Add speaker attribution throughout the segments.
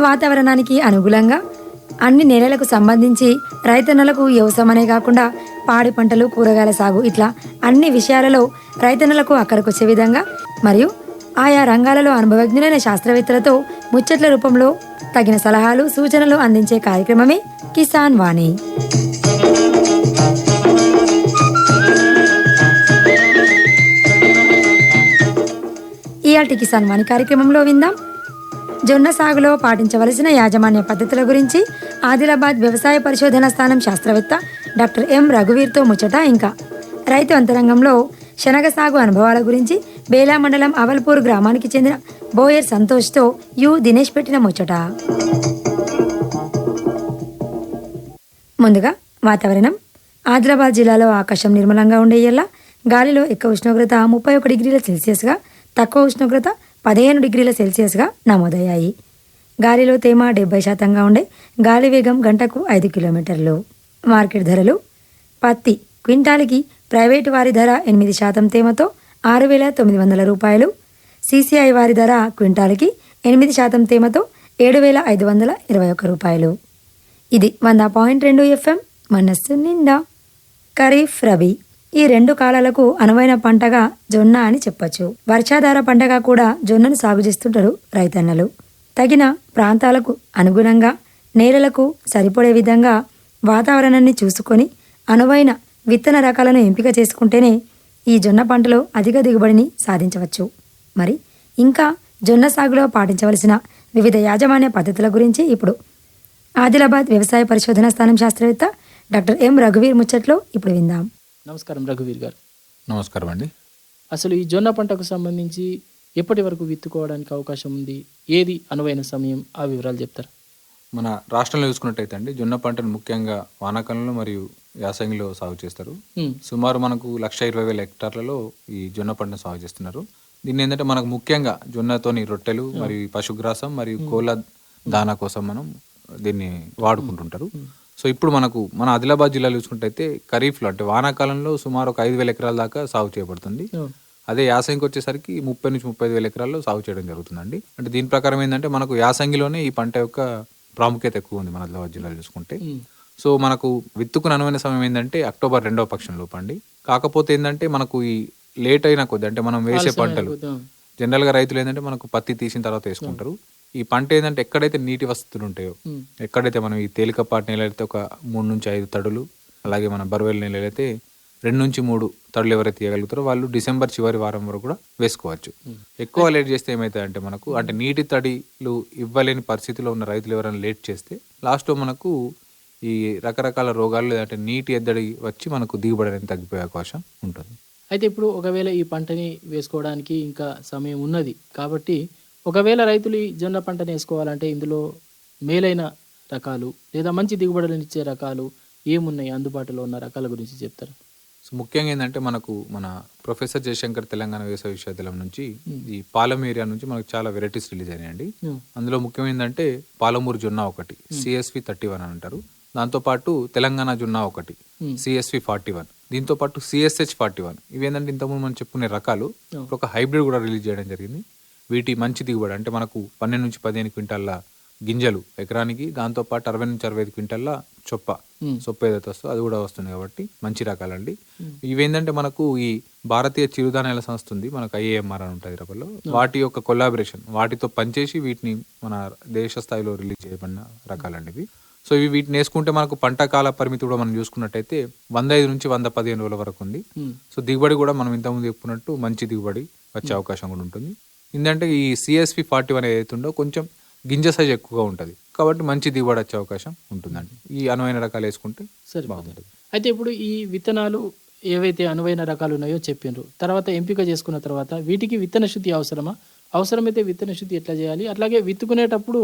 Speaker 1: వాతావరణానికి అనుగుణంగా అన్ని నేలలకు సంబంధించి రైతన్నలకు వ్యవసాయమనే కాకుండా పాడి పంటలు కూరగాయల సాగు ఇట్లా అన్ని విషయాలలో రైతన్నలకు అక్కడికొచ్చే విధంగా మరియు ఆయా రంగాలలో అనుభవజ్ఞులైన శాస్త్రవేత్తలతో ముచ్చట్ల రూపంలో తగిన సలహాలు సూచనలు అందించే కార్యక్రమమే కిసాన్ వాణి. ఇయాల్టి కిసాన్ వాణి కార్యక్రమంలో విందాం. జొన్న సాగులో పాటించవలసిన యాజమాన్య పద్ధతుల గురించి ఆదిలాబాద్ వ్యవసాయ పరిశోధన స్థానం శాస్త్రవేత్త డాక్టర్ ఎం రఘువీర్తో ముచ్చట ఇంకా. రైతు అంతరంగంలో శనగ సాగు అనుభవాల గురించి బేలా మండలం అవల్పూర్ గ్రామానికి చెందిన బోయర్ సంతోష్తో యు దినేష్ పెట్టిన ముచ్చట. ముందుగా వాతావరణం. ఆదిలాబాద్ జిల్లాలో ఆకాశం నిర్మలంగా ఉండేలా గాలిలో ఎక్కువ ఉష్ణోగ్రత ముప్పై ఒక డిగ్రీల సెల్సియస్గా తక్కువ ఉష్ణోగ్రత పదిహేను డిగ్రీల సెల్సియస్గా నమోదయ్యాయి. గాలిలో తేమ డెబ్బై శాతంగా ఉండే గాలి వేగం గంటకు ఐదు కిలోమీటర్లు. మార్కెట్ ధరలు పత్తి క్వింటాల్కి ప్రైవేటు వారి ధర ఎనిమిది శాతం తేమతో ఆరు వేల తొమ్మిది వందల రూపాయలు. సీసీఐ వారి ధర క్వింటాల్కి ఎనిమిది శాతం తేమతో ఏడు వేల ఐదు వందల ఇరవై ఒక్క రూపాయలు. ఇది వంద పాయింట్ రెండు ఎఫ్ఎం మనస్సు నిండా. ఖరీఫ్ రబీ. ఈ రెండు కాలాలకు అనువైన పంటగా జొన్న అని చెప్పొచ్చు. వర్షాధార పంటగా కూడా జొన్నను సాగు చేస్తుంటారు రైతన్నలు. తగిన ప్రాంతాలకు అనుగుణంగా నేలలకు సరిపడే విధంగా వాతావరణాన్ని చూసుకొని అనువైన విత్తన రకాలను ఎంపిక చేసుకుంటేనే ఈ జొన్న పంటలో అధిక దిగుబడిని సాధించవచ్చు. మరి ఇంకా జొన్న సాగులో పాటించవలసిన వివిధ యాజమాన్య పద్ధతుల గురించి ఇప్పుడు ఆదిలాబాద్ వ్యవసాయ పరిశోధన స్థానం శాస్త్రవేత్త డాక్టర్ ఎం రఘువీర్ ముచ్చట్లో ఇప్పుడు విందాం.
Speaker 2: నమస్కారం రఘువీర్ గారు.
Speaker 3: నమస్కారం అండి.
Speaker 2: అసలు ఈ జొన్న పంటకు సంబంధించి ఎప్పటి వరకు విత్తుకోవడానికి అవకాశం ఉంది? ఏది అనువైన సమయం? ఆ వివరాలు చెప్తారా?
Speaker 3: మన రాష్ట్రంలో చూసుకున్నట్టయితే అండి జొన్న పంటను ముఖ్యంగా వానాకాలంలో మరియు యాసంగిలో సాగు చేస్తారు. సుమారు మనకు లక్ష ఇరవై వేల హెక్టార్లలో ఈ జొన్న పంటను సాగు చేస్తున్నారు. దీన్ని ఏంటంటే మనకు ముఖ్యంగా జొన్నతోని రొట్టెలు మరియు పశుగ్రాసం మరియు కోళ్ళ దానా కోసం మనం దీన్ని వాడుకుంటుంటారు. సో ఇప్పుడు మనకు మన ఆదిలాబాద్ జిల్లాలో చూసుకున్నట్టయితే ఖరీఫ్లో అంటే వానాకాలంలో సుమారు ఒక ఐదు వేల ఎకరాల దాకా సాగు చేయబడుతుంది. అదే యాసంగికి వచ్చేసరికి ముప్పై నుంచి ముప్పై ఐదు వేల ఎకరాల్లో సాగు చేయడం జరుగుతుందండి. అంటే దీని ప్రకారం ఏంటంటే మనకు యాసంగిలోనే ఈ పంట యొక్క ప్రాముఖ్యత ఎక్కువ ఉంది మన ఆదిలాబాద్ జిల్లాలో చూసుకుంటే. సో మనకు విత్తుకుని అనువైన సమయం ఏంటంటే అక్టోబర్ రెండవ పక్షం లోపు అండి కాకపోతే ఏంటంటే మనకు ఈ లేట్ అయిన కొద్ది అంటే మనం వేసే పంటలు.
Speaker 2: ఉమ్,
Speaker 3: జనరల్గా రైతులు ఏంటంటే మనకు పత్తి తీసిన తర్వాత వేసుకుంటారు. ఈ పంట ఏంటంటే ఎక్కడైతే నీటి వసతులు ఉంటాయో ఎక్కడైతే మనం ఈ తేలికపాటి నేలలు అయితే ఒక మూడు నుంచి ఐదు తడులు అలాగే మన బరువేల నేలలు అయితే రెండు నుంచి మూడు తడులు ఎవరైతే తీయగలుగుతారో వాళ్ళు డిసెంబర్ చివరి వారం వరకు కూడా వేసుకోవచ్చు. ఎక్కువ లేట్ చేస్తే ఏమవుతుంది అంటే మనకు అంటే నీటి తడిలు ఇవ్వలేని పరిస్థితిలో ఉన్న రైతులు ఎవరైనా లేట్ చేస్తే లాస్ట్లో మనకు ఈ రకరకాల రోగాలు లేదంటే నీటి ఎద్దడి వచ్చి మనకు దిగుబడి అనేది తగ్గిపోయే అవకాశం ఉంటుంది.
Speaker 2: అయితే ఇప్పుడు ఒకవేళ ఈ పంటని వేసుకోవడానికి ఇంకా సమయం ఉన్నది కాబట్టి ఒకవేళ రైతులు ఈ జొన్న పంటని వేసుకోవాలంటే ఇందులో మేలైన రకాలు లేదా మంచి దిగుబడులను ఇచ్చే రకాలు ఏమున్నాయి? అందుబాటులో ఉన్న రకాల గురించి చెప్తారు?
Speaker 3: సో ముఖ్యంగా ఏంటంటే మనకు మన ప్రొఫెసర్ జయశంకర్ తెలంగాణ వ్యవసాయ విశ్వవిద్యాలయం నుంచి ఈ పాలెం ఏరియా నుంచి మనకు చాలా వెరైటీస్ రిలీజ్ అయినాయండి. అందులో ముఖ్యమైనదంటే పాలమూరు జొన్న ఒకటి సిఎస్వి థర్టీ వన్ అని అంటారు. దాంతోపాటు తెలంగాణ జొన్న ఒకటి. CSV forty one. దీంతో పాటు సిఎస్హెచ్ ఫార్టీ వన్. ఇవేంటంటే ఇంతకుముందు మనం చెప్పుకునే రకాలు ఒక హైబ్రిడ్ కూడా రిలీజ్ చేయడం జరిగింది. వీటి మంచి దిగుబడి అంటే మనకు పన్నెండు నుంచి పదిహేను క్వింటాల్ల గింజలు ఎకరానికి దాంతోపాటు అరవై నుంచి అరవై ఐదు క్వింటాల్ల చొప్ప. సొప్ప ఏదైతే వస్తుందో అది కూడా వస్తుంది కాబట్టి మంచి రకాలండి. ఇవేంటంటే మనకు ఈ భారతీయ చిరుధాన్యాల సంస్థ ఉంది మనకు ఐఏఎంఆర్ అని ఉంటుంది హైదరాబాద్లో. వాటి యొక్క కొలాబరేషన్ వాటితో పనిచేసి వీటిని మన దేశ స్థాయిలో రిలీజ్ చేయబడిన రకాలండి ఇవి. సో ఇవి వీటిని వేసుకుంటే మనకు పంట కాల పరిమితి కూడా మనం చూసుకున్నట్టయితే వంద ఐదు నుంచి వంద పదిహేను రోజుల వరకు ఉంది. సో దిగుబడి కూడా మనం ఇంతకుముందు చెప్పుకున్నట్టు మంచి దిగుబడి వచ్చే అవకాశం కూడా ఉంటుంది. ఏంటంటే ఈ సిఎస్పి ఫార్టీ వన్ ఏదైతే ఉందో కొంచెం గింజ సైజ్ ఎక్కువగా ఉంటుంది. కాబట్టి మంచి దిగుబడి వచ్చే అవకాశం ఉంటుందండి. ఈ అనువైన రకాలు వేసుకుంటే
Speaker 2: సరిపోతుంది.
Speaker 3: బాగుంటుంది.
Speaker 2: అయితే ఇప్పుడు ఈ విత్తనాలు ఏవైతే అనువైన రకాలు ఉన్నాయో చెప్పిండ్రు తర్వాత ఎంపిక చేసుకున్న తర్వాత వీటికి విత్తన శుద్ధి అవసరమా? అవసరమైతే విత్తన శుద్ధి ఎట్లా చేయాలి? అట్లాగే విత్తుకునేటప్పుడు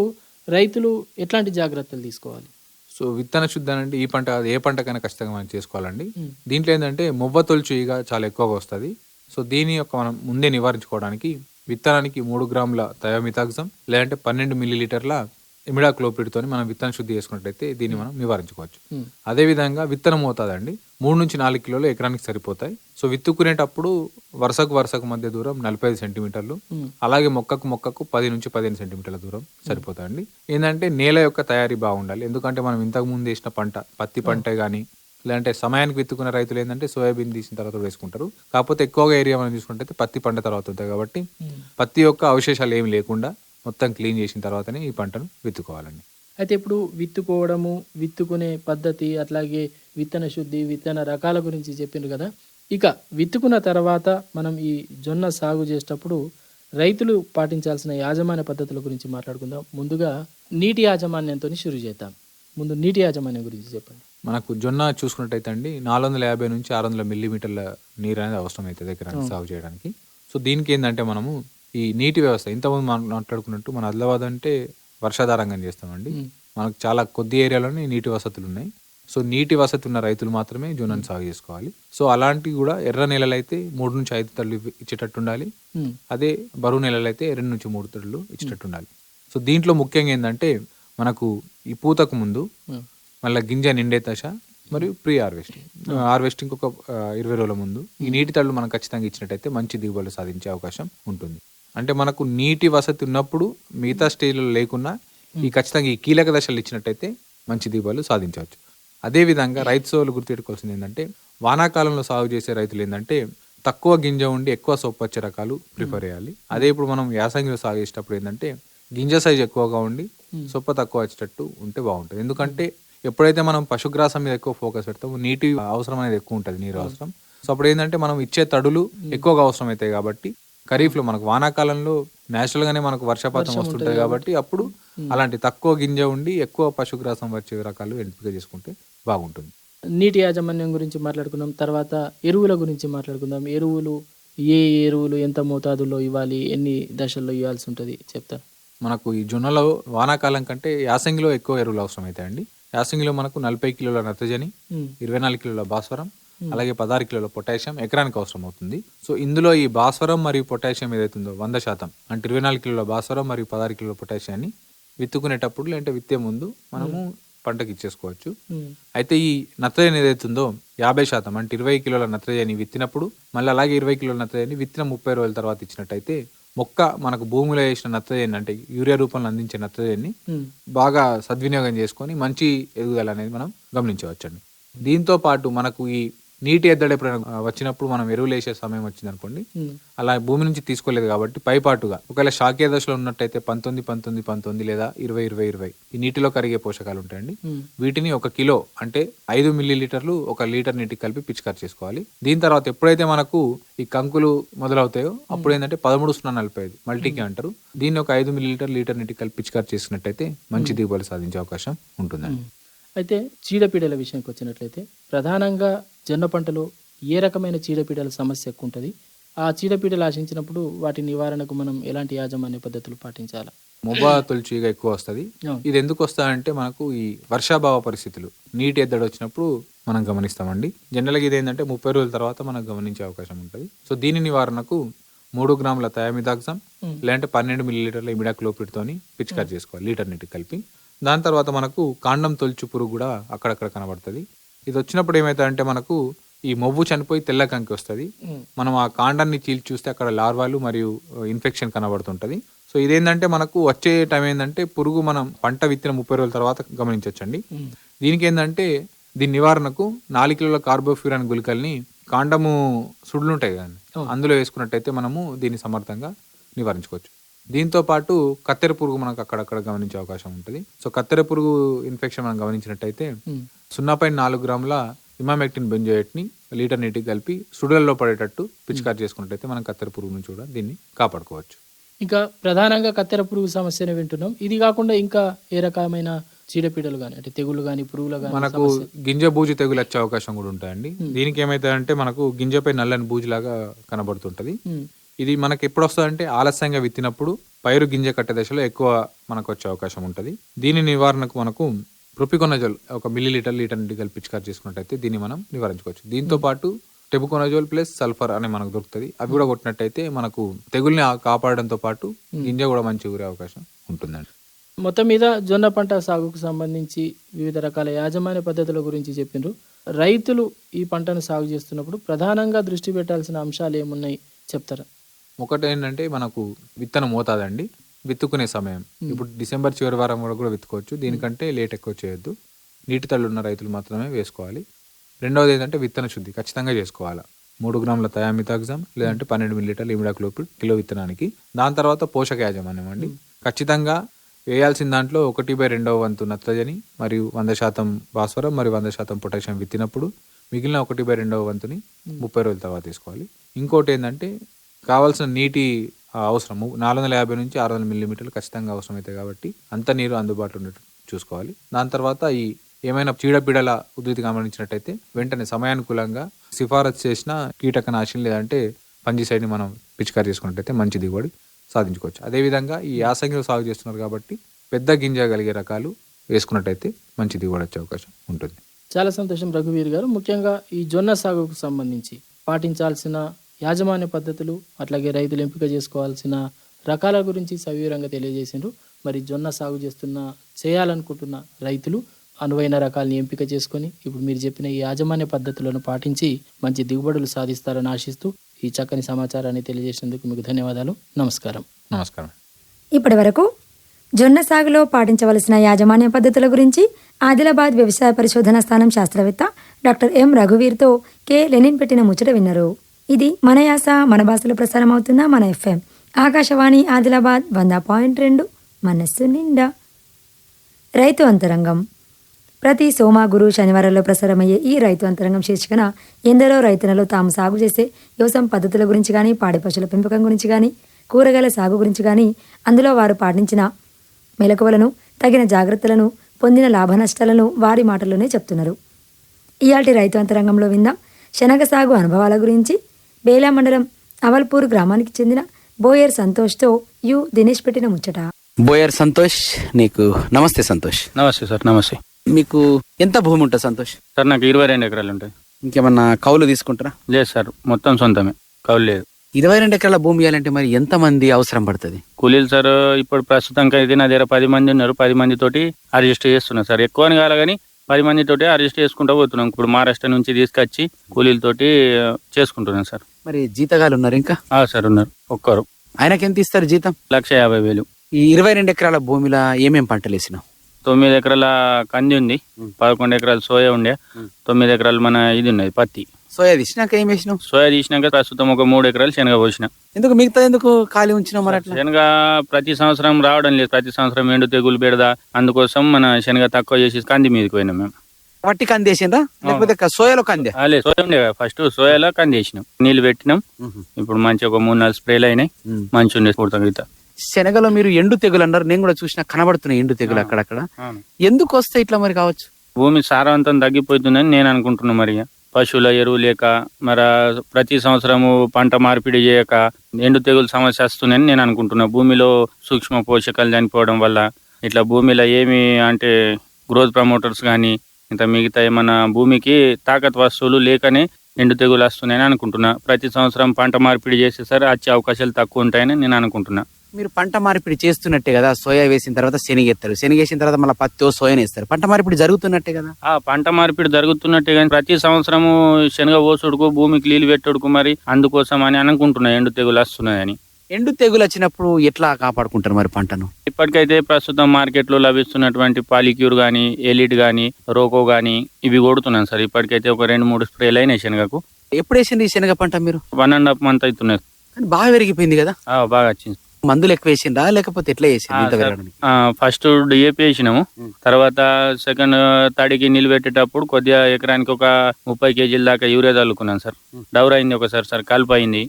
Speaker 2: రైతులు ఎట్లాంటి జాగ్రత్తలు తీసుకోవాలి?
Speaker 3: సో విత్తన శుద్ధి అంటే ఈ పంట ఏ పంటకైనా ఖచ్చితంగా మనం చేసుకోవాలండి. దీంట్లో ఏంటంటే మొవ్వ తొలుచు ఈగ చాలా ఎక్కువగా వస్తుంది. సో దీని యొక్క మనం ముందే నివారించుకోవడానికి విత్తనానికి మూడు గ్రాముల థయోమితాగ్జం లేదంటే పన్నెండు మిల్లీ లీటర్ల ఇమిడాక్లోపిడ్తో మనం విత్తన శుద్ధి చేసుకున్నట్టయితే దీన్ని మనం నివారించుకోవచ్చు.
Speaker 2: మ్మ్.
Speaker 3: అదే విధంగా విత్తనం మోతాదండి. మూడు నుంచి నాలుగు కిలోలు ఎకరానికి సరిపోతాయి. సో విత్తుకునేటప్పుడు వరుసకు వరుసకు మధ్య దూరం నలభై ఐదు సెంటీమీటర్లు. అలాగే మొక్కకు మొక్కకు పది నుంచి పదిహేను సెంటీమీటర్ల దూరం సరిపోతాయండి. ఏంటంటే నేల యొక్క తయారీ బాగుండాలి. ఎందుకంటే మనం ఇంతకు ముందు వేసిన పంట పత్తి పంటే కానీ లేదంటే సమయానికి విత్తుకున్న రైతులు ఏంటంటే సోయాబీన్ తీసిన తర్వాత వేసుకుంటారు. కాకపోతే ఎక్కువగా ఏరియా మనం తీసుకుంటే పత్తి పంట తర్వాత ఉంటుంది కాబట్టి. పత్తి యొక్క అవశేషాలు ఏమి లేకుండా మొత్తం క్లీన్ చేసిన తర్వాతనే ఈ పంటను విత్తుకోవాలండి
Speaker 2: అయితే ఇప్పుడు విత్తుకోవడము విత్తుకునే పద్ధతి అట్లాగే విత్తన శుద్ధి విత్తన రకాల గురించి చెప్పిండ్రు కదా. ఇక విత్తుకున్న తర్వాత మనం ఈ జొన్న సాగు చేసేటప్పుడు రైతులు పాటించాల్సిన యాజమాన్య పద్ధతుల గురించి మాట్లాడుకుందాం. ముందుగా నీటి యాజమాన్యంతో షురు చేద్దాం. ముందు నీటి యాజమాన్యం గురించి చెప్పండి.
Speaker 3: మనకు జొన్న చూసుకున్నట్టయితే అండి నాలుగు వందల యాభై నుంచి ఆరు వందల మిల్లీమీటర్ల నీరు అనేది అవసరం అవుతుంది ఎకరానికి సాగు చేయడానికి. సో దీనికి ఏంటంటే మనము ఈ నీటి వ్యవస్థ ఇంతకుముందు మనం మాట్లాడుకున్నట్టు మన ఆదిలాబాద్ అంటే వర్షాధారంగా చేస్తామండి. మనకు చాలా కొద్ది ఏరియాలోనే నీటి వసతులు ఉన్నాయి. సో నీటి వసతి ఉన్న రైతులు మాత్రమే జొన్నను సాగు చేసుకోవాలి. సో అలాంటివి కూడా ఎర్ర నేలలు అయితే మూడు నుంచి ఐదు తళ్ళు ఇచ్చేటట్టు ఉండాలి. అదే బరువు నెలలు అయితే రెండు నుంచి మూడు తళ్ళు ఇచ్చేటట్టు ఉండాలి. సో దీంట్లో ముఖ్యంగా ఏంటంటే మనకు ఈ పూతకు ముందు. మళ్ళీ గింజ నిండే దశ మరియు ప్రీ హార్వెస్టింగ్ హార్వెస్టింగ్ ఒక ఇరవై రోజుల ముందు. ఈ నీటి తళ్ళు మనం ఖచ్చితంగా ఇచ్చినట్టయితే మంచి దిగుబడులు సాధించే అవకాశం ఉంటుంది. అంటే మనకు నీటి వసతి ఉన్నప్పుడు మిగతా స్టేజ్లో లేకున్నా ఈ ఖచ్చితంగా ఈ కీలక దశలు ఇచ్చినట్టయితే మంచి దిగుబడులు సాధించవచ్చు. అదేవిధంగా రైతు సోలు గుర్తుపెట్టుకోవాల్సింది ఏంటంటే వానాకాలంలో సాగు చేసే రైతులు ఏంటంటే తక్కువ గింజ ఉండి ఎక్కువ సొప్పొచ్చే రకాలు ప్రిఫర్ చేయాలి. అదే ఇప్పుడు మనం యాసంగిలో సాగు చేసేటప్పుడు ఏంటంటే గింజ సైజ్ ఎక్కువగా ఉండి సొప్ప తక్కువ వచ్చేటట్టు ఉంటే బాగుంటుంది. ఎందుకంటే ఎప్పుడైతే మనం పశుగ్రాసం మీద ఎక్కువ ఫోకస్ పెడతామో నీటి అవసరం అనేది ఎక్కువ ఉంటుంది నీరు అవసరం. సో అప్పుడు ఏంటంటే మనం ఇచ్చే తడులు ఎక్కువగా అవసరం అవుతాయి కాబట్టి ఖరీఫ్లో మనకు వానాకాలంలో నేచురల్ గానే మనకు వర్షపాతం వస్తుంటది కాబట్టి. అప్పుడు అలాంటి తక్కువ గింజ ఉండి ఎక్కువ పశుగ్రాసం వచ్చే రకాలు ఎంపిక చేసుకుంటే బాగుంటుంది.
Speaker 2: నీటి యాజమాన్యం గురించి మాట్లాడుకుందాం. తర్వాత ఎరువుల గురించి మాట్లాడుకుందాం. ఎరువులు ఏ ఎరువులు ఎంత మోతాదులో ఇవ్వాలి? ఎన్ని దశల్లో ఇవ్వాల్సి ఉంటుంది? చెప్తారు
Speaker 3: మనకు ఈ జొన్నలో వానాకాలం కంటే యాసంగిలో ఎక్కువ ఎరువులు అవసరం అవుతాయండి యాసంగిలో మనకు నలభై కిలోల నత్రజని. ఇరవై నాలుగు కిలోల భాస్వరం అలాగే పదహారు కిలోల పొటాషియం ఎకరానికి అవసరం అవుతుంది సో ఇందులో ఈ భాస్వరం మరియు పొటాషియం ఏదైతుందో వంద శాతం అంటే ఇరవై నాలుగు కిలోల భాస్వరం మరియు పదహారు కిలోల పొటాషియాన్ని విత్తుకునేటప్పుడు లేదంటే విత్తే ముందు మనము పంటకి ఇచ్చేసుకోవచ్చు. అయితే ఈ నత్రజని ఏదైతుందో యాభై శాతం అంటే ఇరవై కిలోల నత్రజని విత్తినప్పుడు మళ్ళీ అలాగే ఇరవై కిలోల నత్రజని విత్తిన ముప్పై రోజుల తర్వాత ఇచ్చినట్టయితే మొక్క మనకు భూమిలో వేసిన నత్రజని అంటే యూరియా రూపంలో అందించే నత్రజని. బాగా సద్వినియోగం చేసుకొని మంచి ఎదుగుదల అనేది మనం గమనించవచ్చండి దీంతో పాటు మనకు ఈ నీటి ఎద్దడి ఎప్పుడైనా వచ్చినప్పుడు మనం ఎరువులు వేసే సమయం వచ్చింది అనుకోండి. అలా భూమి నుంచి తీసుకోలేదు కాబట్టి పైపాటుగా ఒకవేళ శాఖీయ దశలో ఉన్నట్టయితే పంతొమ్మిది పంతొమ్మిది పంతొమ్మిది లేదా ఇరవై ఇరవై ఇరవై ఈ నీటిలో కరిగే పోషకాలు ఉంటాయండి. వీటిని ఒక కిలో అంటే ఐదు మిల్లీ లీటర్లు ఒక లీటర్ నీటికి కలిపి పిచికారి చేసుకోవాలి. దీని తర్వాత ఎప్పుడైతే మనకు ఈ కంకులు మొదలవుతాయో అప్పుడు ఏంటంటే పదమూడు సున్నా నలభై ఐదు మల్టీకి అంటారు. దీన్ని ఒక ఐదు మిల్లీ లీటర్ లీటర్ నీటికి కలిపి పిచికారి చేసుకున్నట్టయితే మంచి దిగుబడి సాధించే అవకాశం ఉంటుందండి.
Speaker 2: అయితే చీడపీడల విషయానికి వచ్చినట్లయితే ప్రధానంగా జొన్న పంటలో ఏ రకమైన చీడపీడల సమస్య ఎక్కువ ఉంటుంది? ఆ చీడపీడలు ఆశించినప్పుడు వాటి నివారణకు మనం ఎలాంటి యాజమాన్య పద్ధతులు పాటించాలి?
Speaker 3: మొబ్బా తొలిచిగా ఎక్కువ వస్తుంది. ఇది ఎందుకు వస్తాయంటే మనకు ఈ వర్షాభావ పరిస్థితులు. నీటి ఎద్దడి వచ్చినప్పుడు మనం గమనిస్తామండి. జనరల్గా ఇది ఏంటంటే ముప్పై రోజుల తర్వాత మనం గమనించే అవకాశం ఉంటుంది. సో దీని నివారణకు మూడు గ్రాముల థయామిదాక్సమ్
Speaker 2: మ్మ్.
Speaker 3: లేదంటే పన్నెండు మిల్లీ లీటర్ల ఇమిడాక్లోపిడ్తోని పిచికారి చేసుకోవాలి లీటర్ నీటికి కలిపి. దాని తర్వాత మనకు కాండం తొలిచి పురుగు కూడా అక్కడక్కడ కనబడుతుంది. ఇది వచ్చినప్పుడు ఏమవుతుందంటే మనకు ఈ మొవ్వు చనిపోయి తెల్ల కంకి వస్తుంది. మనం ఆ కాండాన్ని చీల్చి చూస్తే అక్కడ లార్వాలు మరియు ఇన్ఫెక్షన్ కనబడుతుంటది. సో ఇదేంటంటే మనకు వచ్చే టైం ఏంటంటే పురుగు మనం పంట విత్తిన ముప్పై రోజుల తర్వాత గమనించవచ్చండి. దీనికి ఏంటంటే దీని నివారణకు నాలుగు కిలోల కార్బోఫ్యూరాన్ గుళికల్ని కాండము సుడులు ఉంటాయి కదండి అందులో వేసుకున్నట్టయితే మనము దీన్ని సమర్థంగా నివారించుకోవచ్చు. దీంతో పాటు కత్తెర పురుగు మనకు అక్కడక్కడ గమనించే అవకాశం ఉంటుంది. సో కత్తెర పురుగు ఇన్ఫెక్షన్ మనం గమనించినట్టయితే
Speaker 2: మ్మ్.
Speaker 3: సున్నా పాయింట్ నాలుగు గ్రాముల ఇమామెక్టిన్ బెంజోయేట్ని లీటర్ నీటికి కలిపి సుడులలో పడేటట్టు పిచికారి చేసుకున్నట్టయితే మనం కత్తెర పురుగు నుంచి కూడా దీన్ని కాపాడుకోవచ్చు.
Speaker 2: ఇంకా ప్రధానంగా కత్తెర పురుగు సమస్యను వింటున్నాం. ఇది కాకుండా ఇంకా ఏ రకమైన చీడపీడలు కానీ అంటే తెగులు కానీ పురుగులు కానీ
Speaker 3: మనకు గింజ బూజు తెగులు వచ్చే అవకాశం కూడా ఉంటాయండి. దీనికి ఏమైతుందంటే మనకు గింజపై నల్లని బూజులాగా కనబడుతుంటది. ఇది మనకి ఎప్పుడు వస్తుందంటే ఆలస్యంగా విత్తినప్పుడు పైరు గింజ కట్టే దశలో ఎక్కువ మనకు వచ్చే అవకాశం ఉంటుంది. దీని నివారణకు మనకు ప్రొపికొనజోల్ ఒక మిల్లీ లీటర్ లీటర్ నుండి కలిపి పిచికారు చేసుకున్నట్టయితే దీన్ని మనం నివారించుకోవచ్చు. దీంతో పాటు టెబుకొనజోల్ ప్లస్ సల్ఫర్ అని మనకు దొరుకుతుంది. అవి కూడా కొట్టినట్టయితే మనకు తెగుల్ని కాపాడడంతో పాటు గింజ కూడా మంచి ఊరే అవకాశం ఉంటుందండి.
Speaker 2: మొత్తం మీద జొన్న పంట సాగుకు సంబంధించి వివిధ రకాల యాజమాన్య పద్ధతుల గురించి చెప్పిండ్రు రైతులు ఈ పంటను సాగు చేస్తున్నప్పుడు ప్రధానంగా దృష్టి పెట్టాల్సిన అంశాలు ఏమున్నాయి? చెప్తారా?
Speaker 3: ఒకటి ఏంటంటే మనకు విత్తనం మోతాదండి. విత్తుకునే సమయం. ఇప్పుడు డిసెంబర్ చివరి వారం వరకు కూడా విత్తుకోవచ్చు. దీనికంటే లేట్ ఎక్కువ చేయొద్దు. నీటి తల్లి ఉన్న రైతులు మాత్రమే వేసుకోవాలి. రెండవది ఏంటంటే విత్తన శుద్ధి ఖచ్చితంగా చేసుకోవాలి. మూడు గ్రాముల థయామితాగ్జామ్ లేదంటే పన్నెండు మిల్లీలీటర్ల ఇమిడాక్లోపిడ్ కిలో విత్తనానికి. దాని తర్వాత పోషక యాజమాన్యం అండి ఖచ్చితంగా వేయాల్సిన దాంట్లో ఒకటి బై రెండవ వంతు నత్రజని మరియు వంద శాతం భాస్వరం మరియు వంద శాతం పొటాషియం విత్తినప్పుడు మిగిలిన ఒకటి బై రెండవ వంతుని ముప్పై రోజుల తర్వాత తీసుకోవాలి ఇంకోటి ఏంటంటే కావాల్సిన నీటి అవసరము నాలుగు వందల యాభై నుంచి ఆరు వందల మిల్లీమీటర్లు ఖచ్చితంగా అవసరమైతే కాబట్టి అంత నీరు అందుబాటులో ఉన్నట్టు చూసుకోవాలి. దాని తర్వాత ఈ ఏమైనా చీడపీడల ఉధృతి గమనించినట్టయితే వెంటనే సమయానుకూలంగా సిఫారసు చేసిన కీటకనాశిని లేదంటే పంజీసైడ్ని మనం పిచికారి చేసుకున్నట్టయితే మంచి దిగుబడి సాధించుకోవచ్చు. అదేవిధంగా ఈ యాసంగిలో సాగు చేస్తున్నారు కాబట్టి పెద్ద గింజ కలిగే రకాలు వేసుకున్నట్టయితే మంచి దిగుబడి వచ్చే అవకాశం ఉంటుంది.
Speaker 2: చాలా సంతోషం రఘువీర్ గారు. ముఖ్యంగా ఈ జొన్న సాగుకు సంబంధించి పాటించాల్సిన యాజమాన్య పద్ధతులు అట్లాగే రైతులు ఎంపిక చేసుకోవాల్సిన రకాల గురించి సవివరంగా తెలియజేసిండ్రు. మరి జొన్న సాగు చేస్తున్న చేయాలనుకుంటున్న రైతులు అనువైన రకాలని ఎంపిక చేసుకొని ఇప్పుడు మీరు చెప్పిన ఈ యాజమాన్య పద్ధతులను పాటించి మంచి దిగుబడులు సాధిస్తారని ఆశిస్తూ ఈ చక్కని సమాచారాన్ని తెలియజేసినందుకు మీకు ధన్యవాదాలు. నమస్కారం.
Speaker 3: నమస్కారం.
Speaker 1: ఇప్పటి వరకు జొన్న సాగులో పాటించవలసిన యాజమాన్య పద్ధతుల గురించి ఆదిలాబాద్ వ్యవసాయ పరిశోధన స్థానం శాస్త్రవేత్త డాక్టర్ ఎం రఘువీర్తో కె లెనిన్ పెట్టిన ముచ్చట విన్నారు. ఇది మన యాస మన భాషలో ప్రసారం అవుతున్న మన ఎఫ్ఎం. ఆకాశవాణి ఆదిలాబాద్ వంద పాయింట్ రెండు మనస్సు నిండా. రైతు అంతరంగం. ప్రతి సోమ గురు శనివారాల్లో ప్రసారమయ్యే ఈ రైతు అంతరంగం శీర్షికన ఎందరో రైతులలో తాము సాగు చేసే వ్యవసాయం పద్ధతుల గురించి కానీ పాడి పశువుల పెంపకం గురించి కానీ కూరగాయల సాగు గురించి కానీ అందులో వారు పాటించిన మెలకువలను తగిన జాగ్రత్తలను పొందిన లాభ నష్టాలను వారి మాటల్లోనే చెప్తున్నారు. ఇయాటి రైతు అంతరంగంలో విందాం. శనగ సాగు అనుభవాల గురించి బేలా మండలం అవల్పూర్ గ్రామానికి చెందిన బోయర్ సంతోష్తో యు దినేష్ పెట్టిన ముచ్చట.
Speaker 4: బోయర్ సంతోష్ నీకు నమస్తే సంతోష్.
Speaker 5: నమస్తే సార్ నమస్తే.
Speaker 4: మీకు ఎంత భూమి ఉంటుంది సంతోష్?
Speaker 5: సార్ నాకు ఇరవై రెండు ఎకరాలు ఉంటాయి.
Speaker 4: ఇంకేమన్నా కౌలు తీసుకుంటారా?
Speaker 5: లేదు సార్ మొత్తం సొంతమే. కౌలు లేదు.
Speaker 4: ఇరవై రెండు ఎకరాల భూమి ఇవ్వాలంటే మరి ఎంత మంది అవసరం పడుతుంది?
Speaker 5: కూలీలు సార్ ఇప్పుడు ప్రస్తుతానికి అయితే నా దగ్గర పది మంది ఉన్నారు. పది మంది తోటి అడ్జస్ట్ చేస్తున్నా సార్. ఎక్కువ కాదు కానీ పది మంది తోటి అడ్జస్ట్ చేసుకుంటూ పోతున్నాం. ఇప్పుడు మహారాష్ట్ర నుంచి తీసుకొచ్చి కూలీలతోటి చేసుకుంటున్నాం సార్.
Speaker 4: మరి జీతగాలు ఉన్నారు ఇంకా?
Speaker 5: సార్ ఉన్నారు. ఒక్కరు.
Speaker 4: ఆయనకి ఎంత ఇస్తారు జీతం?
Speaker 5: లక్ష యాభై వేలు.
Speaker 4: ఈ ఇరవై రెండు ఎకరాల భూమిలో ఏమేం పంటలు వేసినావు?
Speaker 5: తొమ్మిది ఎకరాల కంది ఉంది. పదకొండు ఎకరాలు సోయా ఉండే. తొమ్మిది ఎకరాలు మన ఇది ఉన్నది పత్తి.
Speaker 4: సోయా తీసినాక ఏం వేసినావు
Speaker 5: సోయా తీసినాక ప్రస్తుతం ఒక మూడు ఎకరాలు శనగ పోసిన.
Speaker 4: ఎందుకు మిగతా ఎందుకు ఖాళీ ఉంచినావు మరి అట్లా?
Speaker 5: శనగ ప్రతి సంవత్సరం రావడం లేదు. ప్రతి సంవత్సరం ఎండు తెగులు పెడదా? అందుకోసం మన శనగ తక్కువ చేసి కంది మీదకి పోయినాం మేము.
Speaker 4: వట్టి కంది వేసిండ్రా లేకపోతే సోయాలో కంది?
Speaker 5: అలే సోయా ఫస్ట్ సోయాలో కంది వేసినాం. నీళ్ళు పెట్టినాం. ఇప్పుడు మంచి ఒక మూడు నాలుగు స్ప్రేలు అయినాయి. మంచి ఉండే పూర్తం
Speaker 4: శనగలో మీరు ఎండు తెగులు అన్నారు. నేను కూడా చూసిన కనబడుతున్నాయి ఎండు తెగులు అక్కడక్కడ. ఎందుకు వస్తే ఇట్లా మరి కావచ్చు?
Speaker 5: భూమి సారవంతం తగ్గిపోతుందని నేను అనుకుంటున్నా మరి పశువుల ఎరువు లేక మరి ప్రతి సంవత్సరము పంట మార్పిడి చేయక ఎండు తెగులు సమస్య వస్తుందని నేను అనుకుంటున్నా. భూమిలో సూక్ష్మ పోషకాలు చనిపోవడం వల్ల ఇట్లా భూమిలో ఏమి అంటే గ్రోత్ ప్రమోటర్స్ కానీ ఇంత మిగతా ఏమన్నా భూమికి తాకత్ వస్తువులు లేకనే ఎండు తెగులు వస్తున్నాయని అనుకుంటున్నా. ప్రతి సంవత్సరం పంట మార్పిడి చేసేసరి వచ్చే అవకాశాలు తక్కువ ఉంటాయని నేను అనుకుంటున్నా.
Speaker 4: మీరు పంట మార్పిడి చేస్తున్నట్టే కదా సోయా వేసిన తర్వాత శనగెత్తారు శనగేసిన తర్వాత మళ్ళీ పత్తి సోయాని వేస్తారు పంట మార్పిడి జరుగుతున్నట్టే కదా?
Speaker 5: ఆ పంట మార్పిడి జరుగుతున్నట్టే కానీ ప్రతి సంవత్సరము శనగ ఓసుడుకు భూమికి నీళ్ళు పెట్టుడుకు మరి అందుకోసం అని అనుకుంటున్నా ఎండు తెగులు వస్తున్నాయని.
Speaker 4: ఎండు తెగులు వచ్చినప్పుడు ఎట్లా కాపాడుకుంటారు మరి పంటను?
Speaker 5: ఇప్పటికైతే ప్రస్తుతం మార్కెట్లో లభిస్తున్నటువంటి పాలిక్యూర్ కానీ ఎలిట్ కానీ రోకో కానీ ఇవి కొడుతున్నాను సార్. ఇప్పటికైతే ఒక రెండు మూడు స్ప్రేలు అయినాయి శనగకు.
Speaker 4: ఎప్పుడు వేసింది ఈ శనగ పంట మీరు?
Speaker 5: వన్ అండ్ హాఫ్ మంత్ అవుతున్నాయి.
Speaker 4: కానీ బాగా పెరిగిపోయింది కదా?
Speaker 5: బాగా వచ్చింది.
Speaker 4: మందులు ఎక్కువ వేసిండ్రా? లేకపోతే ఎట్లా వేసింది?
Speaker 5: ఫస్ట్ డిఏపి వేసినాము. తర్వాత సెకండ్ తడికి నిలబెట్టేటప్పుడు కొద్దిగా ఎకరానికి ఒక ముప్పై కేజీల దాకా యూరియా చల్లుకున్నాను సార్. డౌర్ అయింది ఒకసారి సార్ కలుపు అయింది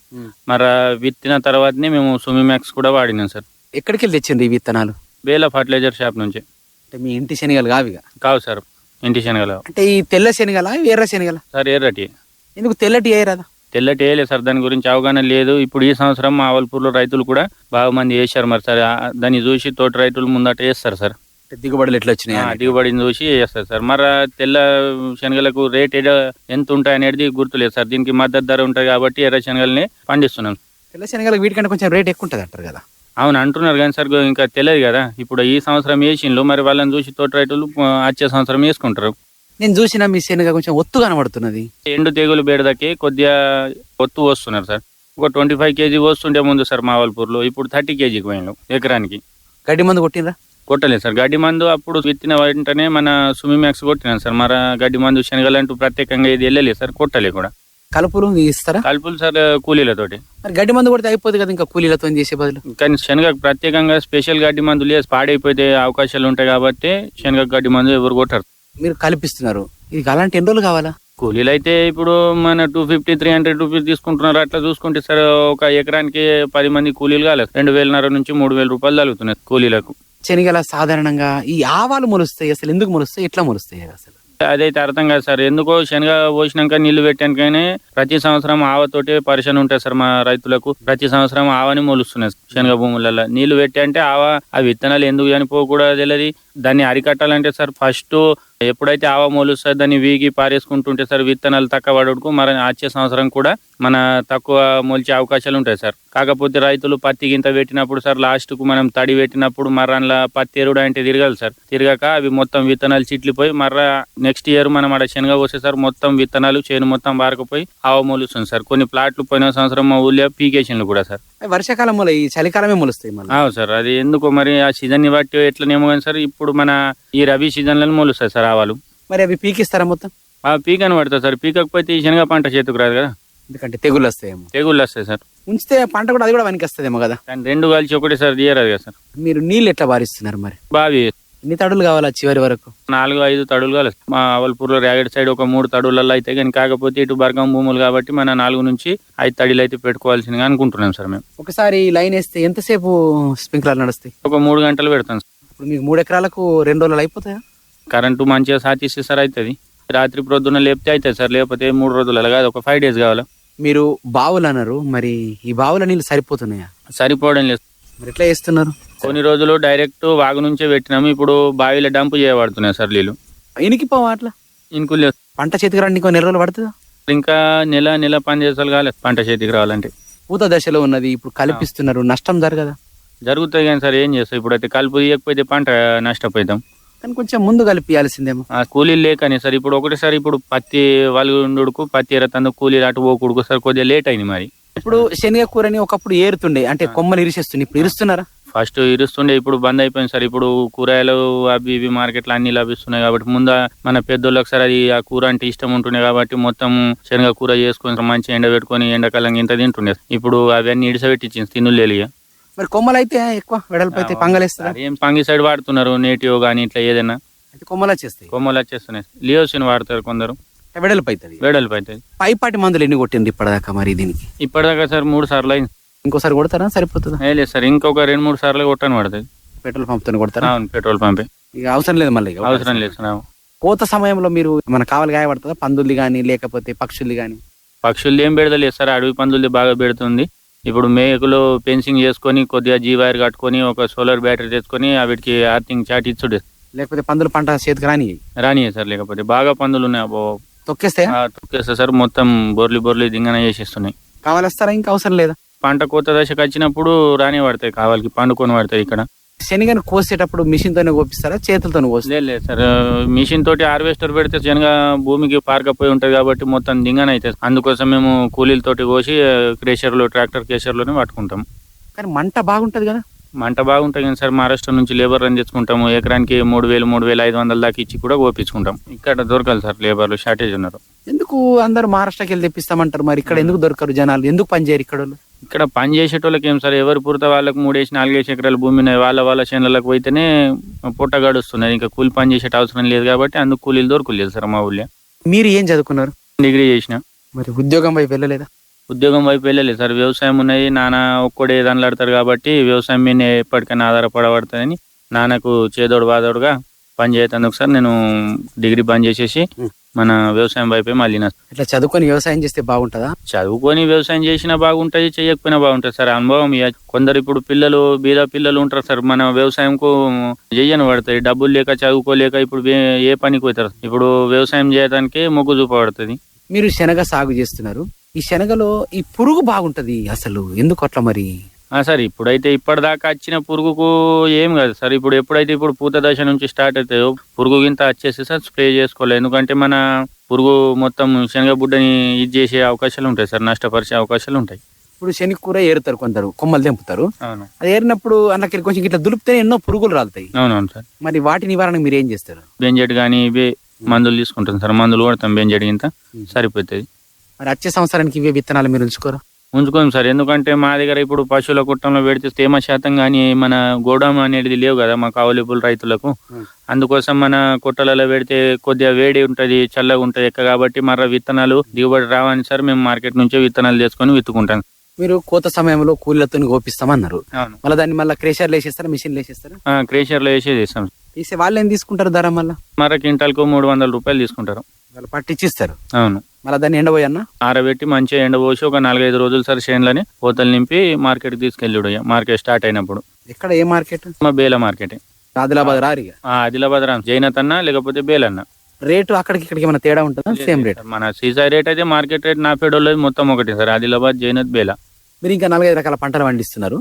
Speaker 5: మరి విత్తిన తర్వాతనే మేము సుమిమాక్స్ కూడా వాడినాం సార్.
Speaker 4: ఎక్కడికి వెళ్ళి తెచ్చిండ్రు ఈ విత్తనాలు?
Speaker 5: బేల ఫర్టిలైజర్ షాప్ నుంచి.
Speaker 4: అంటే మీ ఇంటి శనగలు కావిగా
Speaker 5: కావు సార్ ఇంటి శనగలు.
Speaker 4: అంటే ఈ తెల్ల శనగల ఎర్ర శనగల?
Speaker 5: సార్ ఎర్రటి.
Speaker 4: ఎందుకు తెల్లటి వేయరాదా?
Speaker 5: తెల్లటి వేయలేదు సార్ దాని గురించి అవగాహన లేదు. ఇప్పుడు ఈ సంవత్సరం మా ఆవల్పూర్లో రైతులు కూడా బాగా మంది వేశారు మరి సార్. దాన్ని చూసి తోటి రైతులు ముందట వేస్తారు సార్.
Speaker 4: దిగుబడులు ఎట్లా వచ్చినాయి.
Speaker 5: దిగుబడిని చూసి వేస్తారు సార్. మరి తెల్ల శనగలకు రేట్ ఎంత ఉంటాయి అనేది గుర్తులేదు సార్. దీనికి మద్దతు ధర ఉంటుంది కాబట్టి ఎర్ర శనగల్ని పండిస్తున్నాం.
Speaker 4: తెల్ల శనగలకు వీటికంటే కొంచెం రేట్ ఎక్కువ ఉంటుంది అంటారు కదా?
Speaker 5: అవును అంటున్నారు కానీ సార్ ఇంకా తెలియదు కదా. ఇప్పుడు ఈ సంవత్సరం వేసిండ్రు మరి వాళ్ళని చూసి తోటి రైతులు వచ్చే సంవత్సరం వేసుకుంటారు.
Speaker 4: నేను చూసిన మీ శనగ కొంచెం ఒత్తు కనబడుతున్నది.
Speaker 5: ఎండు తెగులు బేడదకి కొద్దిగా ఒత్తు వస్తున్నారు సార్. ఒక ట్వంటీ ఫైవ్ కేజీ వస్తుండే ముందు సార్ మావల్పూర్లో ఇప్పుడు థర్టీ కేజీకి పోయిండు ఎకరానికి.
Speaker 4: గడ్డి మందు కొట్టినరా
Speaker 5: కొట్టలేదు సార్. గడ్డి మందు అప్పుడు విత్తిన వెంటనే మన సుమిమాక్స్ కొట్టినాం సార్. మరి ఆ గడ్డి మందు శనగలంటూ ప్రత్యేకంగా ఇది వెళ్ళలేదు సార్. కొట్టలే కూడా.
Speaker 4: కలుపులు ఇస్తారా?
Speaker 5: కలుపులు సార్ కూలీలతోటి.
Speaker 4: మరి గడ్డి మందు కొడితే అయిపోతుంది కదా ఇంకా కూలీలతో చేసే బదులు?
Speaker 5: కానీ శనగ ప్రత్యేకంగా స్పెషల్ గడ్డి మందు లేదు. పాడైపోతే అవకాశాలు ఉంటాయి కాబట్టి శనగ గడ్డి మందు ఎవరు కొట్టరు.
Speaker 4: మీరు కల్పిస్తున్నారు. ఇది అలాంటి ఎన్ని రోజులు కావాలా?
Speaker 5: కూలీలు అయితే ఇప్పుడు మన two fifty three hundred rupees తీసుకుంటున్నారు. అట్లా చూసుకుంటే సార్ ఒక ఎకరానికి పది మంది కూలీలు కాలేదు. రెండు వేలన్నర నుంచి మూడు వేల రూపాయలు తగ్గుతున్నాయి కూలీలకు.
Speaker 4: శనగల సాధారణంగా ఈ ఆవాలు మొలుస్తాయి అసలు ఎందుకు మొలుస్తాయి? ఎట్లా మొలుస్తాయి అసలు?
Speaker 5: అదైతే అర్థం కాదు సార్. ఎందుకో శనగ పోసినాక నీళ్ళు పెట్టానికనే ప్రతి సంవత్సరం ఆవతోటే పరిశ్రమ ఉంటాయి సార్ మా రైతులకు. ప్రతి సంవత్సరం ఆవని మొలుస్తున్నాయి శనగ భూములలో నీళ్ళు పెట్టి అంటే ఆవ ఆ విత్తనాలు ఎందుకు చనిపోకూడదు తెలియదు దాన్ని అరికట్టాలంటే సార్ ఫస్ట్ ఎప్పుడైతే ఆవ మొలుస్తుంది దాన్ని వీగి పారేసుకుంటుంటే సార్ విత్తనాలు తక్కువ పడకు మరి వచ్చే సంవత్సరం కూడా మన తక్కువ మొలిచే అవకాశాలు ఉంటాయి సార్. కాకపోతే రైతులు పత్తి గింత పెట్టినప్పుడు సార్ లాస్ట్కు మనం తడి పెట్టినప్పుడు మర్రన్లా పత్తి ఎరుడు అంటే తిరగాలి సార్. తిరగాక అవి మొత్తం విత్తనాలు చిట్లిపోయి మర్ర నెక్స్ట్ ఇయర్ మనం ఆడ శనగ పోసే సార్ మొత్తం విత్తనాలు చేను మొత్తం బారకపోయి ఆవ మొలుస్తుంది సార్. కొన్ని ప్లాట్లు పోయిన సంవత్సరం మా ఊళ్ళో పీకేషన్లు కూడా సార్.
Speaker 4: వర్షాకాలం ఈ చలికాలమే మొలుస్తాయి మళ్ళీ?
Speaker 5: అవు సార్ అది ఎందుకో మరి ఆ సీజన్ని బట్టి ఎట్లనేమో కానీ సార్ ఇప్పుడు మన ఈ రబీ సీజన్లలో మొలుస్తాయి సార్ ఆవాలు
Speaker 4: మరి అవి పీకిస్తారా మొత్తం?
Speaker 5: పీకని పడుతుంది సార్. పీకకపోతే ఈ శనగ పంట చేతికి రాదు కదా.
Speaker 4: ఎందుకంటే తెగులు వస్తాయేమో.
Speaker 5: తెగుళ్ళు వస్తాయి సార్.
Speaker 4: ఉంచితే పంట కూడా అది కూడా వస్తుందేమో కదా.
Speaker 5: కానీ రెండు కలిసి ఒకటేసారి తీయరాదు కదా సార్.
Speaker 4: మీరు నీళ్ళు ఎట్లా బారిస్తున్నారు మరి?
Speaker 5: బావి.
Speaker 4: ఎన్ని తడులు కావాలా చివరి వరకు?
Speaker 5: నాలుగు ఐదు తడులు కాలేదు మా అవల్పూర్లో ర్యాగడ్ సైడ్ ఒక మూడు తడులలో అయితే కానీ కాకపోతే ఇటు బర్గం భూములు కాబట్టి మన నాలుగు నుంచి ఐదు తడిలు అయితే పెట్టుకోవాల్సిందిగా అనుకుంటున్నాం సార్ మేము.
Speaker 4: ఒకసారి లైన్ వేస్తే ఎంతసేపు స్ప్రింక్లర్ నడుస్తాయి?
Speaker 5: ఒక మూడు గంటలు పెడతాం సార్.
Speaker 4: ఇప్పుడు మీకు మూడు ఎకరాలకు రెండు రోజులు అయిపోతాయా?
Speaker 5: కరెంటు మంచిగా సాధిస్తే సార్ అవుతుంది. రాత్రి ప్రొద్దున లేపితే అవుతుంది సార్. లేకపోతే మూడు రోజులు కాదు ఒక ఫైవ్ డేస్ కావాలి?
Speaker 4: మీరు బావులు అన్నారు మరి ఈ బావుల నీళ్ళు సరిపోతున్నాయా?
Speaker 5: సరిపోవడం లేదు.
Speaker 4: మరి ఎట్లా చేస్తున్నారు?
Speaker 5: కొన్ని రోజులు డైరెక్ట్ వాగు నుంచే పెట్టినాము. ఇప్పుడు బావిలో డంప్ చేయబడుతున్నాయి సార్ నీళ్ళు
Speaker 4: ఇనికిపోవా అట్లా?
Speaker 5: ఇంకూ లేదు.
Speaker 4: పంట చేతికి రావడానికి ఇంకో నెల రోజులు పడుతుందా?
Speaker 5: ఇంకా నెల నెల పని చేసాలు కాలేదు పంట చేతికి రావాలంటే.
Speaker 4: పూత దశలో ఉన్నది ఇప్పుడు కల్పిస్తున్నారు. నష్టం జరగదా?
Speaker 5: జరుగుతాయి కానీ సార్ ఏం చేస్తాం ఇప్పుడైతే కలుపు తీయకపోతే పంట నష్టపోతాం.
Speaker 4: కానీ కొంచెం ముందు కలిపియాల్సిందేమో.
Speaker 5: ఆ కూలీలు లేకని సార్. ఇప్పుడు ఒకటేసారి ఇప్పుడు పత్తి వలుగుడుకు పత్తి ఎరతందు కూలీలు అటు పోకుడుకు సార్. కొద్దిగా లేట్ అయింది మరి.
Speaker 4: ఇప్పుడు శనగ కూరని ఒకప్పుడు ఏరుతుండే అంటే కొమ్మలు ఇరిసేస్తుండే ఇప్పుడు ఇరుస్తున్నారా?
Speaker 5: ఫస్ట్ ఇరుస్తుండే ఇప్పుడు బంద్ అయిపోయింది సార్. ఇప్పుడు కూరగాయలు అవి ఇవి మార్కెట్లో అన్ని లభిస్తున్నాయి కాబట్టి ముందు మన పెద్దోళ్ళకి సార్ అది ఆ కూర అంటే ఇష్టం ఉంటుండే కాబట్టి మొత్తం శనగ కూర చేసుకొని మంచి ఎండ పెట్టుకొని ఎండాకాలం ఇంత తింటుండే. ఇప్పుడు అవన్నీ ఇడిసబెట్టించింది తిన్నులు ఇక
Speaker 4: మరి కొమ్మలు అయితే ఎక్కువ వెడల్పు అయితే పంగలేస్తారా
Speaker 5: ఏం పంగి సైడ్ వాడుతున్నారు? నేటివ్ కానీ ఇట్లా ఏదైనా?
Speaker 4: అయితే కొమ్మలు వచ్చేస్తాయి.
Speaker 5: కొమ్మలు వచ్చేస్తున్నాయి. లియోసిన్ వాడతారు కొందరు.
Speaker 4: వెడల్పు అవుతుంది
Speaker 5: వేడల్పు అవుతుంది
Speaker 4: పైపాటి మందులు ఎన్ని కొట్టింది ఇప్పటిదాకా మరి దీనికి?
Speaker 5: ఇప్పటిదాకా సార్ మూడు సార్లు అయింది.
Speaker 4: ఇంకోసారి కొడతారా? సరిపోతుందా?
Speaker 5: ఏ లేదు సార్. ఇంకొక రెండు మూడు సార్లు కొట్టని పడుతుంది.
Speaker 4: పెట్రోల్ పంప్తో కొడతారా?
Speaker 5: అవును పెట్రోల్ పంపే.
Speaker 4: ఇక అవసరం లేదు మళ్ళీ.
Speaker 5: అవసరం లేదు సార్
Speaker 4: కోత సమయంలో మీరు మన కావాలి గాయపడుతుందా పందుల్ది కానీ లేకపోతే పక్షుల్ది కానీ
Speaker 5: పక్షులు ఏం పెడతలేదు సార్. అడవి పందులది బాగా పెడుతుంది. ఇప్పుడు మేకలు ఫెన్సింగ్ చేసుకొని కొద్దిగా జీవైర్ కట్టుకొని ఒక సోలార్ బ్యాటరీ తెచ్చుకొని వీటికి ఆర్తింగ్ చాట్ ఇచ్చుడు.
Speaker 4: లేకపోతే పందులు పంట చేతికి రాని
Speaker 5: రానియే సార్ లేకపోతే బాగా పందులు ఉన్నాయి అబ్బో.
Speaker 4: తొక్కేస్తాయా?
Speaker 5: ఆ, తొక్కేస్తా సార్ మొత్తం బొర్లి బొర్లి దింగన చేసేస్తున్నాయి.
Speaker 4: కావాలేస్తారా? ఇంకా అవసరం లేదా?
Speaker 5: పంట కొత్త దశకు వచ్చినప్పుడు రాని పడతాయి కావాలకి పండుకొని పడతాయి ఇక్కడ.
Speaker 4: శనగను కోసేటప్పుడు మిషన్ తోనే కోపిస్తారా? చేతులతోనే కోస్తారు?
Speaker 5: లేదు సార్. మిషన్ తోటి హార్వెస్టర్ పెడితే శనగ భూమికి పారకపోయి ఉంటది కాబట్టి మొత్తం దింగన అవుతుంది. అందుకోసం మేము కూలీలతోటి కోసి క్రేషర్లో ట్రాక్టర్ క్రేషర్లోనే పట్టుకుంటాం.
Speaker 4: కానీ మంట బాగుంటది కదా?
Speaker 5: మంట బాగుంటుంది కానీ సార్ మహారాష్ట్ర నుంచి లేబర్ రన్ తెచ్చుకుంటాము ఎకరానికి మూడు వేలు మూడు వేల ఐదు వందల దాకా ఇచ్చి కూడా కోపించుకుంటాం. ఇక్కడ దొరకాలి సార్ లేబర్లు షార్టేజ్ ఉన్నారు.
Speaker 4: ఎందుకు అందరు మహారాష్ట్రకి వెళ్ళి తెప్పిస్తామంటారు మరి? ఇక్కడ ఎందుకు దొరకరు జనాలు? ఎందుకు పని చేయరు ఇక్కడ?
Speaker 5: ఇక్కడ పని చేసేటోళ్ళకి ఏం సార్ ఎవరు పురత వాళ్ళకి మూడేసి నాలుగేసి ఎకరాల భూమి ఉన్నాయి వాళ్ళ వాళ్ళ చేనులకు పోయితేనే పొట్ట గడుస్తున్నది ఇంకా కూలి పని చేసేట అవసరం లేదు కాబట్టి అందుకు కూలీలు దొరకలేదు సార్ మా ఊళ్ళో.
Speaker 4: మీరు ఏం చదువుకున్నారు?
Speaker 5: డిగ్రీ చేసిన.
Speaker 4: మరి ఉద్యోగం వైపు వెళ్ళలేదా?
Speaker 5: ఉద్యోగం వైపు వెళ్ళలేదు సార్. వ్యవసాయం ఉన్నది నాన్న ఒక్కడే దానిలాడతారు కాబట్టి వ్యవసాయం మీద ఎప్పటికైనా ఆధారపడబడుతుందని నాన్నకు చేదోడు బాదోడుగా పని చేయతందుకు సార్ నేను డిగ్రీ బంద్ చేసేసి మన వ్యవసాయం వైపే మళ్ళీ
Speaker 4: ఇట్లా చదువుకొని వ్యవసాయం చేస్తే బాగుంటుందా?
Speaker 5: చదువుకొని వ్యవసాయం చేసినా బాగుంటుంది చేయకపోయినా బాగుంటుంది. సార్ అనుభవం ఇక కొందరు ఇప్పుడు పిల్లలు బీద పిల్లలు ఉంటారు సార్. మన వ్యవసాయంకు చెయ్యని పడతాయి డబ్బులు లేక చదువుకోలేక ఇప్పుడు ఏ పనికి పోతారు? ఇప్పుడు వ్యవసాయం చేయడానికి మొగ్గు చూపబడుతుంది.
Speaker 4: మీరు శనగ సాగు చేస్తున్నారు. ఈ శనగలో ఈ పురుగు బాగుంటది అసలు? ఎందుకు అట్లా మరి?
Speaker 5: సార్ ఇప్పుడైతే ఇప్పటిదాకా వచ్చిన పురుగుకు ఏం కాదు సార్. ఇప్పుడు ఎప్పుడైతే ఇప్పుడు పూత దశ నుంచి స్టార్ట్ అవుతాయో పురుగు గింత వచ్చేసి సార్ స్ప్రే చేసుకోవాలి. ఎందుకంటే మన పురుగు మొత్తం శనగ బుడ్డని ఇది చేసే అవకాశాలు ఉంటాయి సార్ నష్టపరిచే అవకాశాలు ఉంటాయి.
Speaker 4: ఇప్పుడు శనగ కూర ఏరుతారు కొందరు కొమ్మలు తెంపుతారు.
Speaker 5: అవును.
Speaker 4: అది ఏరినప్పుడు అందులోకి కొంచెం ఇట్లా దులిపితే ఎన్నో పురుగులు రాలుతాయి.
Speaker 5: అవునవును సార్.
Speaker 4: మరి వాటి నివారణకు మీరు ఏం చేస్తారు?
Speaker 5: బెంజెట్ కానీ ఇవే మందులు తీసుకుంటాం సార్. మందులు కొడతాం బెంజెట్ గింత సరిపోతుంది.
Speaker 4: మరి వచ్చే సంవత్సరానికి ఇవే విత్తనాలు మీరు ఉంచుకోరా?
Speaker 5: ఉంచుకోం సార్. ఎందుకంటే మా దగ్గర ఇప్పుడు పశువుల కుట్టంలో పెడితే తేమ శాతం కానీ మన గోడాం అనేది లేవు కదా మాకు అవైలబుల్ రైతులకు. అందుకోసం మన కుట్టలలో పెడితే కొద్దిగా వేడి ఉంటది చల్లగా ఉంటది ఎక్క కాబట్టి మర్ర విత్తనాలు దిగుబడి రావని సార్ మేము మార్కెట్ నుంచే విత్తనాలు తెచ్చుకొని విత్తుకుంటాం.
Speaker 4: మీరు కోత సమయంలో కూలీలతో కోపిస్తామన్నారు
Speaker 5: అవును.
Speaker 4: మళ్ళీ దాన్ని మళ్ళీ క్రేషర్లు వేసేస్తారా మిషన్లు వేసేస్తారా?
Speaker 5: క్రేషర్లో వేసేది ఇస్తాం
Speaker 4: తీసే వాళ్ళు ఏం తీసుకుంటారు ధర మళ్ళీ?
Speaker 5: మర క్వింటాల్కు మూడు వందల రూపాయలు తీసుకుంటారు.
Speaker 4: వాళ్ళు పట్టిచ్చిస్తారు.
Speaker 5: అవును.
Speaker 4: మళ్ళీ దాన్ని ఎండబోయన్నా
Speaker 5: ఆరబెట్టి మంచిగా ఎండపోసి ఒక నాలుగైదు రోజులు సార్ చేనులని పోతలు నింపి మార్కెట్కి తీసుకెళ్ళాడు మార్కెట్ స్టార్ట్ అయినప్పుడు.
Speaker 4: ఎక్కడ ఏ మార్కెట్?
Speaker 5: మా బేల మార్కెట్.
Speaker 4: ఆదిలాబాద్ రారిగా
Speaker 5: ఆదిలాబాద్ రామ్ జైనత్ అన్న లేకపోతే బేలన్న
Speaker 4: రేటు అక్కడికి ఇక్కడికి ఏమైనా తేడా ఉంటుందా? Same rate.
Speaker 5: మన సీసా రేట్ అయితే మార్కెట్ రేట్ నా ఫెడోలో మొత్తం ఒకటి సార్. ఆదిలాబాద్ జైనత్ బేలా.
Speaker 4: మీరు ఇంకా నాలుగైదు రకాల పంటలు పండిస్తున్నారు.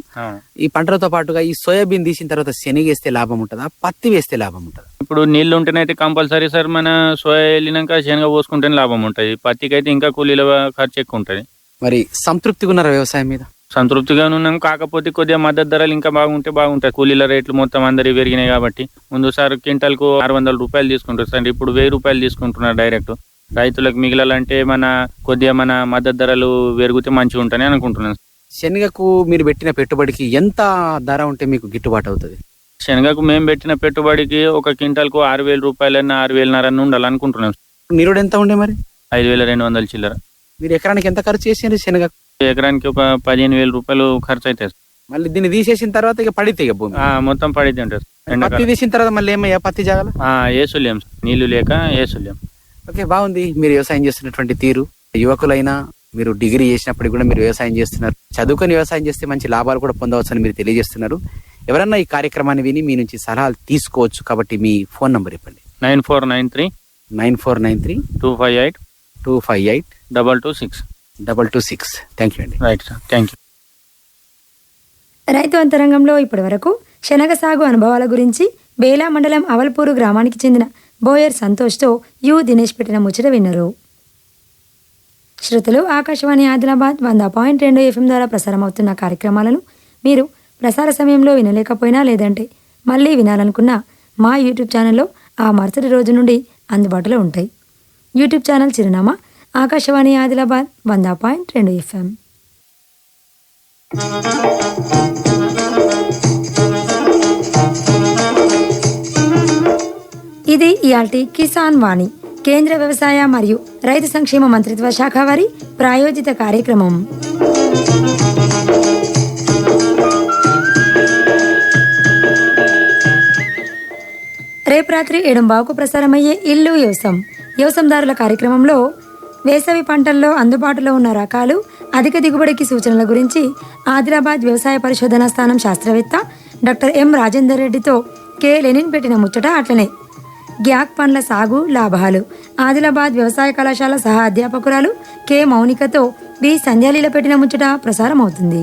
Speaker 4: ఈ పంటలతో పాటుగా ఈ సోయాబీన్ తీసిన తర్వాత శనగ వేస్తే లాభం ఉంటుందా? పత్తి వేస్తే లాభం ఉంటుందా?
Speaker 5: ఇప్పుడు నీళ్ళు ఉంటేనైతే కంపల్సరీ సార్ మన సోయా వెళ్ళినాక శనగ పోసుకుంటేనే లాభం ఉంటుంది పత్తికి అయితే ఇంకా కూలీల ఖర్చు ఎక్కువ ఉంటుంది.
Speaker 4: మరి సంతృప్తిగా ఉన్నారా వ్యవసాయం మీద?
Speaker 5: సంతృప్తిగా ఉన్నాం. కాకపోతే కొద్దిగా మద్దతు ధరలు ఇంకా బాగుంటే బాగుంటాయి. కూలీల రేట్లు మొత్తం అందరి పెరిగినాయి కాబట్టి. ముందు సార్ క్వింటాల్కు ఆరు వందల రూపాయలు తీసుకుంటారు సార్. ఇప్పుడు వెయ్యి రూపాయలు తీసుకుంటున్నారు డైరెక్ట్. రైతులకు మిగిలాలంటే మన కొద్దిగా మన మద్దతు ధరలు పెరిగితే మంచిగా ఉంటాయని అనుకుంటున్నాను.
Speaker 4: శనగకు మీరు పెట్టిన పెట్టుబడికి ఎంత ధర ఉంటే మీకు గిట్టుబాటు అవుతుంది?
Speaker 5: శనగకు మేము పెట్టిన పెట్టుబడికి ఒక క్వింటాల్కు ఆరు వేల రూపాయలన్నా ఆరు వేలన్నరన్న ఉండాలనుకుంటున్నాం.
Speaker 4: నిరుడు ఎంత ఉండే మరి?
Speaker 5: ఐదు వేల రెండు వందల చిల్లర.
Speaker 4: మీరు ఎకరానికి ఎంత ఖర్చు చేసారు శనగ
Speaker 5: ఎకరానికి ఒక పదిహేను వేల రూపాయలు ఖర్చు అవుతాయి
Speaker 4: మళ్ళీ దీన్ని తీసేసిన తర్వాత ఇక పడితే ఇక భూమి.
Speaker 5: ఆ, మొత్తం పడితే ఉంటుంది
Speaker 4: పత్తి తీసిన తర్వాత మళ్ళీ ఏమయ్యా పత్తి జాగల?
Speaker 5: ఏసులేం నీళ్ళు లేక ఏసులేం.
Speaker 4: ఓకే బాగుంది. మీరు వ్యవసాయం చేస్తున్నటువంటి తీరు. యువకులైనా మీరు డిగ్రీ చేసినప్పటికి కూడా మీరు వ్యవసాయం చేస్తున్నారు. చదువుకొని వ్యవసాయం చేస్తే మంచి లాభాలు కూడా పొందవచ్చని మీరు తెలియజేస్తున్నారు. ఎవరన్నా ఈ కార్యక్రమాన్ని విని మీ నుంచి సలహాలు తీసుకోవచ్చు కాబట్టి మీ ఫోన్ నంబర్ ఇవ్వండి
Speaker 5: nine four nine three
Speaker 4: nine four nine three
Speaker 5: two five eight
Speaker 4: two five eight
Speaker 5: double two six
Speaker 4: double two six thank you అండి.
Speaker 5: Right sir thank you.
Speaker 1: రైతు అంతరంగంలో ఇప్పటి వరకు శనగ సాగు అనుభవాల గురించి బేలా మండలం అవల్పూరు గ్రామానికి చెందిన బోయర్ సంతోష్తో యు దినేష్ పెట్టిన ముచ్చట విన్నారు. శ్రుతులు ఆకాశవాణి ఆదిలాబాద్ వంద పాయింట్ రెండు ఎఫ్ఎం ద్వారా ప్రసారం అవుతున్న కార్యక్రమాలను మీరు ప్రసార సమయంలో వినలేకపోయినా లేదంటే మళ్ళీ వినాలనుకున్నా మా యూట్యూబ్ ఛానల్లో ఆ మరుసటి రోజు నుండి అందుబాటులో ఉంటాయి. యూట్యూబ్ ఛానల్ చిరునామా ఆకాశవాణి ఆదిలాబాద్ వంద పాయింట్ రెండు ఎఫ్ఎం. ఇది ఇయాల్టి కిసాన్ వాణి. కేంద్ర వ్యవసాయ మరియు రైతు సంక్షేమ మంత్రిత్వ శాఖ వారి ప్రాయోజిత కార్యక్రమం. రేపు రాత్రి ఏడుంబావుకు ప్రసారమయ్యే ఇల్లు వ్యవసం వ్యవసందారుల కార్యక్రమంలో వేసవి పంటల్లో అందుబాటులో ఉన్న రకాలు అధిక దిగుబడికి సూచనల గురించి ఆదిలాబాద్ వ్యవసాయ పరిశోధనా స్థానం శాస్త్రవేత్త డాక్టర్ ఎం రాజేందర్ రెడ్డితో కె లెనిన్ పెట్టిన ముచ్చట అట్లనే. గ్యాక్ పండ్ల సాగు లాభాలు. ఆదిలాబాద్ వ్యవసాయ కళాశాల సహా అధ్యాపకురాలు కె మౌనికతో బి సంధ్యాలీల పెట్టిన ముచ్చట ప్రసారం అవుతుంది